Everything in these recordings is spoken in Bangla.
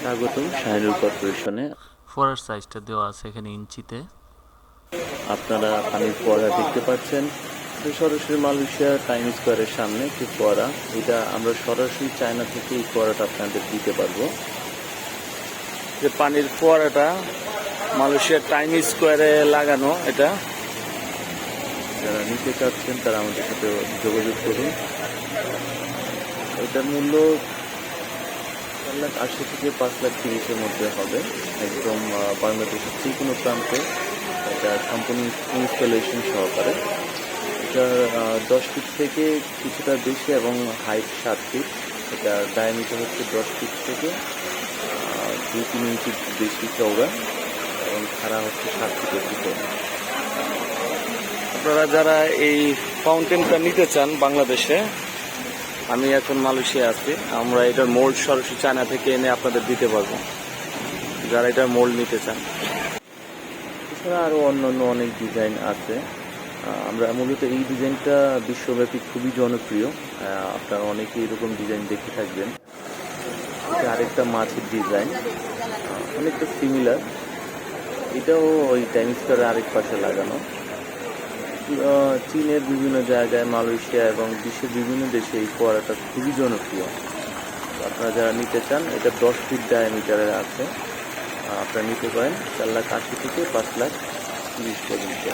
স্বাগতম শাহিনুর কর্পোরেশনে। ফোয়ারার সাইজটা দেওয়া আছে এখানে ইঞ্চিতে। আপনারা পানির ফোয়ারা দেখতে পাচ্ছেন। সরাসরি মালয়েশিয়া টাইম স্কোয়ারের সামনে একটি ফোয়ারা এটা আমরা সরাসরি চায়না থেকে এই ফোয়ারাটা আপনাদের দিতে পারব। যে পানির ফোয়ারাটা মালয়েশিয়ার টাইম স্কোয়ারে লাগানো এটা। যারা নিতে চাচ্ছেন তারা আমাদের সাথে যোগাযোগ করুন। এটার মূল্য চার লাখ আশি থেকে পাঁচ লাখ তিরিশের মধ্যে হবে। একদম বাংলাদেশের যে কোনো প্রান্তে এটা সম্পূর্ণ ইনস্টলেশন সহকারে। এটা দশ ফিট থেকে কিছুটা বেশি এবং হাইট সাত ফিট এটা ডায়ামিটার হচ্ছে দশ ফিট থেকে দুই তিন ইঞ্চি বেশি চওড়া এবং খাড়া হচ্ছে সাত ফিটের ভিতরে আপনারা যারা এই ফাউন্টেনটা নিতে চান বাংলাদেশে আমি এখন মালয়েশিয়া আছি। আমরা এটার মোল্ড সরাসরি চায়না থেকে এনে আপনাদের দিতে পারব। যারা এটার মোল্ড নিতে চান। এছাড়া আরও অন্যান্য অনেক ডিজাইন আছে। আমরা মূলত এই ডিজাইনটা বিশ্বব্যাপী খুবই জনপ্রিয়। আপনারা অনেকেই এরকম ডিজাইন দেখে থাকবেন। আরেকটা মাছের ডিজাইন। অনেকটা সিমিলার এটাও ওই টাইম স্কোয়ারের আরেক পাশে লাগানো। চীনের বিভিন্ন জায়গায় মালয়েশিয়া এবং বিশ্বের বিভিন্ন দেশে এই ফোয়ারাটা খুবই জনপ্রিয়। আপনারা যারা নিতে চান, এটা দশ ফিট ডায়ামিটারের আছে। আপনারা নিতে পারেন চার লাখ আশি থেকে পাঁচ লাখ তিরিশ পর্যন্ত।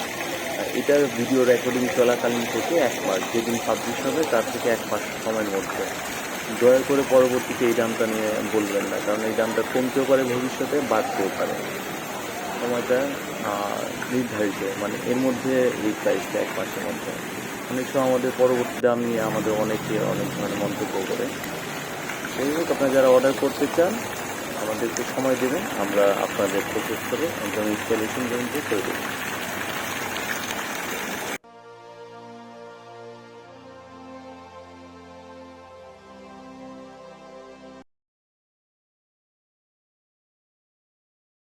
আর এটার ভিডিও রেকর্ডিং চলাকালীন থেকে এক মাস, যেদিন পাবলিশ হবে তার থেকে এক মাস সময়ের মধ্যে। দয়া করে পরবর্তীতে এই দামটা নিয়ে বলবেন না, কারণ এই দামটা কমতেও পারে ভবিষ্যতে, বাড়তেও পারে। সময়টা নির্ধারিত মানে এর মধ্যে এই প্রাইসটা এক মাসের মধ্যে। অনেক সময় আমাদের পরবর্তী দাম নিয়ে আমাদের অনেকে অনেক ধরনের মন্তব্য করে। সেই হোক আপনারা যারা অর্ডার করতে চান, আমাদেরকে সময় দেবেন। আমরা আপনাদের প্রসেস করে একদম ইনস্টলেশন পর্যন্ত করে দেবো।